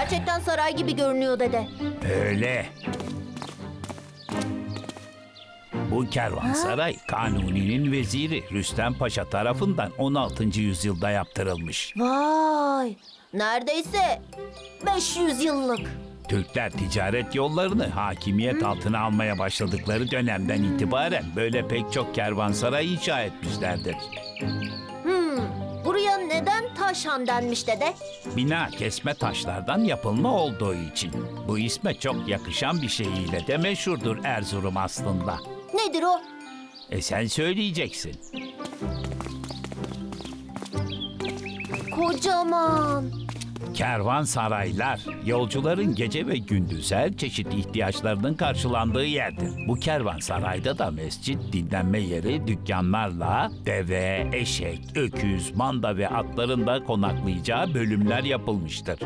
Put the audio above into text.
Gerçekten saray gibi görünüyor dede. Öyle. Bu kervansaray Kanuni'nin veziri Rüstem Paşa tarafından 16. yüzyılda yaptırılmış. Vay! Neredeyse 500 yıllık. Türkler ticaret yollarını hakimiyet altına almaya başladıkları dönemden itibaren böyle pek çok kervansaray inşa etmişlerdir. Taşhan denmiş dede? Bina kesme taşlardan yapılma olduğu için. Bu isme çok yakışan bir şeyiyle de meşhurdur Erzurum aslında. Nedir o? E sen söyleyeceksin. Kocaman. Kervansaraylar, yolcuların gece ve gündüz her çeşit ihtiyaçlarının karşılandığı yerdir. Bu kervansarayda da mescit, dinlenme yeri, dükkanlarla deve, eşek, öküz, manda ve atların da konaklayacağı bölümler yapılmıştır.